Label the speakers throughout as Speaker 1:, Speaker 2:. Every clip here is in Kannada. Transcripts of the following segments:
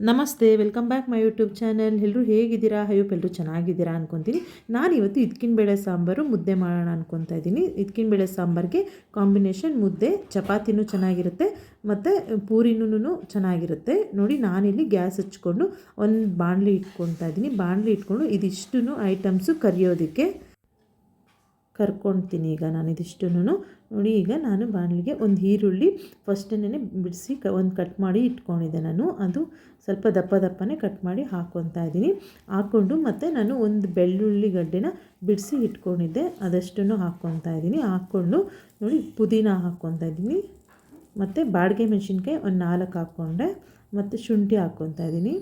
Speaker 1: ನಮಸ್ತೆ, welcome back my YouTube channel. ಎಲ್ಲರೂ ಹೇಗಿದ್ದೀರಾ? ಹೈಯೋಪ್ ಎಲ್ಲರೂ ಚೆನ್ನಾಗಿದ್ದೀರಾ ಅನ್ಕೊತೀನಿ. ನಾನು ಇವತ್ತು ಇದ್ಕಿನ ಬೇಳೆ ಸಾಂಬಾರು ಮುದ್ದೆ ಮಾಡೋಣ ಅನ್ಕೊತಾ ಇದ್ದೀನಿ. ಇದ್ಕಿನ ಬೇಳೆ ಸಾಂಬಾರಿಗೆ ಕಾಂಬಿನೇಷನ್ ಮುದ್ದೆ, ಚಪಾತಿನೂ ಚೆನ್ನಾಗಿರುತ್ತೆ, ಮತ್ತು ಪೂರಿನೂ ಚೆನ್ನಾಗಿರುತ್ತೆ. ನೋಡಿ, ನಾನಿಲ್ಲಿ ಗ್ಯಾಸ್ ಹಚ್ಕೊಂಡು ಒಂದು ಬಾಣಲಿ ಇಟ್ಕೊತಾ ಇದ್ದೀನಿ. ಬಾಣಲಿ ಇಟ್ಕೊಂಡು ಇದಿಷ್ಟು ಐಟಮ್ಸು ಕರಿಯೋದಕ್ಕೆ. ಕರ್ಕೊಳ್ತೀನಿ ಈಗ ನಾನು ಇದಿಷ್ಟು ನೋಡಿ ಈಗ ನಾನು ಬಾಣಲಿಗೆ ಒಂದು ಈರುಳ್ಳಿ ಫಸ್ಟನ್ನೇ ಬಿಡಿಸಿ ಕ ಒಂದು ಕಟ್ ಮಾಡಿ ಇಟ್ಕೊಂಡಿದ್ದೆ ನಾನು. ಅದು ಸ್ವಲ್ಪ ದಪ್ಪ ದಪ್ಪನೇ ಕಟ್ ಮಾಡಿ ಹಾಕ್ಕೊತಾ ಇದ್ದೀನಿ. ಹಾಕ್ಕೊಂಡು ಮತ್ತು ನಾನು ಒಂದು ಬೆಳ್ಳುಳ್ಳಿ ಗಡ್ಡೆನ ಬಿಡಿಸಿ ಇಟ್ಕೊಂಡಿದ್ದೆ. ಅದಷ್ಟನ್ನು ಹಾಕ್ಕೊತಾ ಇದ್ದೀನಿ. ಹಾಕ್ಕೊಂಡು ನೋಡಿ ಪುದೀನ ಹಾಕ್ಕೊತಾ ಇದ್ದೀನಿ. ಮತ್ತು ಬಾಡಿಗೆ ಮೆಣಸಿನ್ಕಾಯಿ ಒಂದು ನಾಲ್ಕು ಹಾಕ್ಕೊಂಡೆ. ಮತ್ತು ಶುಂಠಿ ಹಾಕ್ಕೊತಾ ಇದ್ದೀನಿ.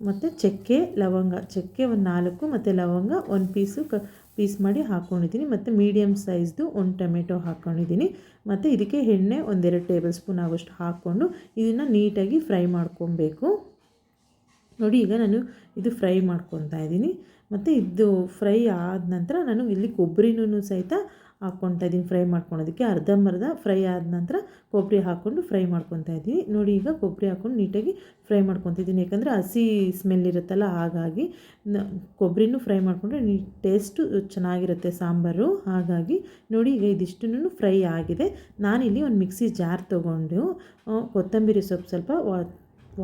Speaker 1: ಮತ್ತು ಚಕ್ಕೆ, ಲವಂಗ. ಚಕ್ಕೆ ಒಂದು ನಾಲ್ಕು, ಮತ್ತು ಲವಂಗ ಒಂದು ಪೀಸು ಕ ಪೀಸ್ ಮಾಡಿ ಹಾಕ್ಕೊಂಡಿದ್ದೀನಿ ಮತ್ತು ಮೀಡಿಯಮ್ ಸೈಜ್ದು ಒಂದು ಟೊಮೆಟೊ ಹಾಕ್ಕೊಂಡಿದ್ದೀನಿ ಮತ್ತು ಇದಕ್ಕೆ ಎಣ್ಣೆ ಒಂದೆರಡು ಟೇಬಲ್ ಸ್ಪೂನ್ ಆಗೋಷ್ಟು ಹಾಕ್ಕೊಂಡು ಇದನ್ನು ನೀಟಾಗಿ ಫ್ರೈ ಮಾಡ್ಕೊಬೇಕು. ನೋಡಿ, ಈಗ ನಾನು ಇದು ಫ್ರೈ ಮಾಡ್ಕೊತಾ ಇದ್ದೀನಿ. ಮತ್ತು ಇದು ಫ್ರೈ ಆದ ನಂತರ ನಾನು ಇಲ್ಲಿ ಕೊಬ್ಬರಿನೂ ಸಹಿತ ಹಾಕ್ಕೊತಾ ಇದ್ದೀನಿ ಫ್ರೈ ಮಾಡ್ಕೊಳೋದಕ್ಕೆ ಅರ್ಧಂಬರ್ಧ ಫ್ರೈ ಆದ ನಂತರ ಕೊಬ್ಬರಿ ಹಾಕ್ಕೊಂಡು ಫ್ರೈ ಮಾಡ್ಕೊತಾ ಇದ್ದೀನಿ ನೋಡಿ ಈಗ ಕೊಬ್ಬರಿ ಹಾಕ್ಕೊಂಡು ನೀಟಾಗಿ ಫ್ರೈ ಮಾಡ್ಕೊತಿದ್ದೀನಿ ಯಾಕಂದರೆ ಹಸಿ ಸ್ಮೆಲ್ ಇರುತ್ತಲ್ಲ, ಹಾಗಾಗಿ ಕೊಬ್ಬರಿನೂ ಫ್ರೈ ಮಾಡಿಕೊಂಡ್ರೆ ನೀ ಟೇಸ್ಟು ಚೆನ್ನಾಗಿರುತ್ತೆ ಸಾಂಬಾರು. ಹಾಗಾಗಿ ನೋಡಿ ಈಗ ಇದಿಷ್ಟು ಫ್ರೈ ಆಗಿದೆ. ನಾನಿಲ್ಲಿ ಒಂದು ಮಿಕ್ಸಿ ಜಾರ್ ತೊಗೊಂಡು ಕೊತ್ತಂಬರಿ ಸೊಪ್ಪು ಸ್ವಲ್ಪ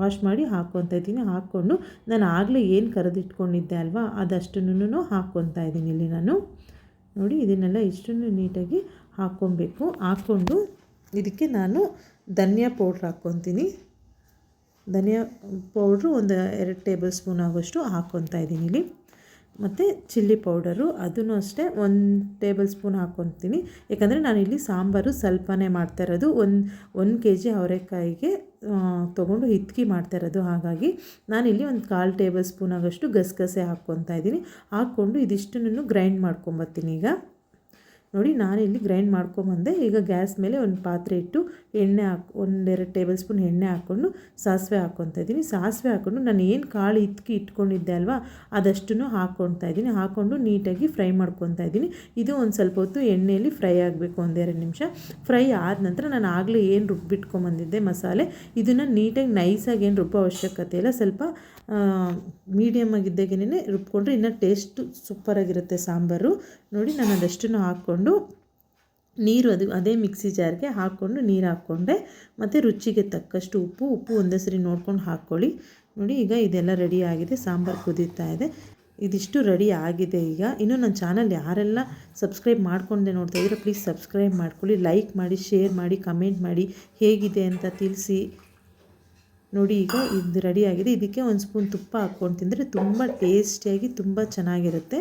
Speaker 1: ವಾಶ್ ಮಾಡಿ ಹಾಕ್ಕೊತಾ ಇದ್ದೀನಿ ಹಾಕ್ಕೊಂಡು ನಾನು ಆಗಲೇ ಏನು ಕರೆದಿಟ್ಕೊಂಡಿದ್ದೆ ಅಲ್ವಾ, ಅದಷ್ಟನ್ನು ಹಾಕ್ಕೊತಾ ಇದ್ದೀನಿ ಇಲ್ಲಿ ನಾನು. ನೋಡಿ ಇದನ್ನೆಲ್ಲ ಇಷ್ಟನ್ನು ನೀಟಾಗಿ ಹಾಕ್ಕೊಬೇಕು. ಹಾಕ್ಕೊಂಡು ಇದಕ್ಕೆ ನಾನು ಧನಿಯಾ ಪೌಡ್ರ್ ಹಾಕ್ಕೊತೀನಿ. ಧನಿಯಾ ಪೌಡ್ರು ಒಂದು ಎರಡು ಟೇಬಲ್ ಸ್ಪೂನ್ ಆಗೋಷ್ಟು ಹಾಕ್ಕೊತಾ ಇದ್ದೀನಿ ಇಲ್ಲಿ. ಮತ್ತು ಚಿಲ್ಲಿ ಪೌಡರು, ಅದನ್ನು ಅಷ್ಟೇ ಒಂದು ಟೇಬಲ್ ಸ್ಪೂನ್ ಹಾಕ್ಕೊತೀನಿ ಯಾಕಂದರೆ ನಾನಿಲ್ಲಿ ಸಾಂಬಾರು ಸ್ವಲ್ಪನೇ ಮಾಡ್ತಾ ಇರೋದು. ಒಂದು ಒಂದು ಕೆ ಜಿ ಅವರೆಕಾಯಿಗೆ ತೊಗೊಂಡು ಹಿತ್ಕಿ ಮಾಡ್ತಾ ಇರೋದು. ಹಾಗಾಗಿ ನಾನಿಲ್ಲಿ ಒಂದು ಕಾಲು ಟೇಬಲ್ ಸ್ಪೂನ್ ಆಗಷ್ಟು ಗಸಗಸೆ ಹಾಕ್ಕೊತಾ ಇದ್ದೀನಿ. ಹಾಕ್ಕೊಂಡು ಇದಿಷ್ಟನ್ನು ಗ್ರೈಂಡ್ ಮಾಡ್ಕೊಂಬರ್ತೀನಿ ಈಗ. ನೋಡಿ ನಾನಿಲ್ಲಿ ಗ್ರೈಂಡ್ ಮಾಡ್ಕೊಂಬಂದೆ. ಈಗ ಗ್ಯಾಸ್ ಮೇಲೆ ಒಂದು ಪಾತ್ರೆ ಇಟ್ಟು ಎಣ್ಣೆ ಹಾಕಿ, ಒಂದೆರಡು ಟೇಬಲ್ ಸ್ಪೂನ್ ಎಣ್ಣೆ ಹಾಕ್ಕೊಂಡು ಸಾಸಿವೆ ಹಾಕ್ಕೊತಾ ಇದ್ದೀನಿ. ಸಾಸಿವೆ ಹಾಕ್ಕೊಂಡು ನಾನು ಏನು ಕಾಳು ಇತ್ಕಿ ಇಟ್ಕೊಂಡಿದ್ದೆ ಅಲ್ವಾ, ಅದಷ್ಟನ್ನು ಹಾಕ್ಕೊತಾ ಇದ್ದೀನಿ. ಹಾಕ್ಕೊಂಡು ನೀಟಾಗಿ ಫ್ರೈ ಮಾಡ್ಕೊತಾ ಇದ್ದೀನಿ. ಇದು ಒಂದು ಸ್ವಲ್ಪ ಹೊತ್ತು ಎಣ್ಣೆಯಲ್ಲಿ ಫ್ರೈ ಆಗಬೇಕು ಒಂದೆರಡು ನಿಮಿಷ. ಫ್ರೈ ಆದ ನಂತರ ನಾನು ಆಗಲೇ ಏನು ರುಬ್ಬಿಟ್ಕೊಂಬಂದಿದ್ದೆ ಮಸಾಲೆ, ಇದನ್ನು ನೀಟಾಗಿ ನೈಸಾಗಿ ಏನು ರುಬ್ಬೋ ಅವಶ್ಯಕತೆ ಇಲ್ಲ. ಸ್ವಲ್ಪ ಮೀಡಿಯಮ್ ಆಗಿದ್ದಾಗೇನೆ ರುಬ್ಕೊಂಡ್ರೆ ಇನ್ನೂ ಟೇಸ್ಟು ಸೂಪರಾಗಿರುತ್ತೆ ಸಾಂಬಾರು. ನೋಡಿ ನಾನು ಅದಷ್ಟನ್ನು ಹಾಕ್ಕೊಂಡು ನೀರು ಅದು, ಅದೇ ಮಿಕ್ಸಿ ಜಾರ್ಗೆ ಹಾಕ್ಕೊಂಡು ನೀರು ಹಾಕ್ಕೊಂಡೆ. ಮತ್ತು ರುಚಿಗೆ ತಕ್ಕಷ್ಟು ಉಪ್ಪು ಉಪ್ಪು ಒಂದೇ ಸರಿ ನೋಡ್ಕೊಂಡು ಹಾಕ್ಕೊಳ್ಳಿ. ನೋಡಿ, ಈಗ ಇದೆಲ್ಲ ರೆಡಿ ಆಗಿದೆ. ಸಾಂಬಾರು ಕುದೀತಾ ಇದೆ. ಇದಿಷ್ಟು ರೆಡಿ ಆಗಿದೆ ಈಗ. ಇನ್ನು ನನ್ನ ಚಾನಲ್ ಯಾರೆಲ್ಲ ಸಬ್ಸ್ಕ್ರೈಬ್ ಮಾಡ್ಕೊಂಡೆ ನೋಡ್ತಾ ಇದ್ರೆ ಪ್ಲೀಸ್ ಸಬ್ಸ್ಕ್ರೈಬ್ ಮಾಡ್ಕೊಳ್ಳಿ. ಲೈಕ್ ಮಾಡಿ ಶೇರ್ ಮಾಡಿ ಕಮೆಂಟ್ ಮಾಡಿ. ಹೇಗಿದೆ ಅಂತ ತಿಳಿಸಿ. ನೋಡಿ, ಈಗ ಇದು ರೆಡಿಯಾಗಿದೆ ಇದಕ್ಕೆ ಒಂದು ಸ್ಪೂನ್ ತುಪ್ಪ ಹಾಕ್ಕೊಂಡು ತಿಂದರೆ ತುಂಬ ಟೇಸ್ಟಿಯಾಗಿ ತುಂಬ ಚೆನ್ನಾಗಿರುತ್ತೆ.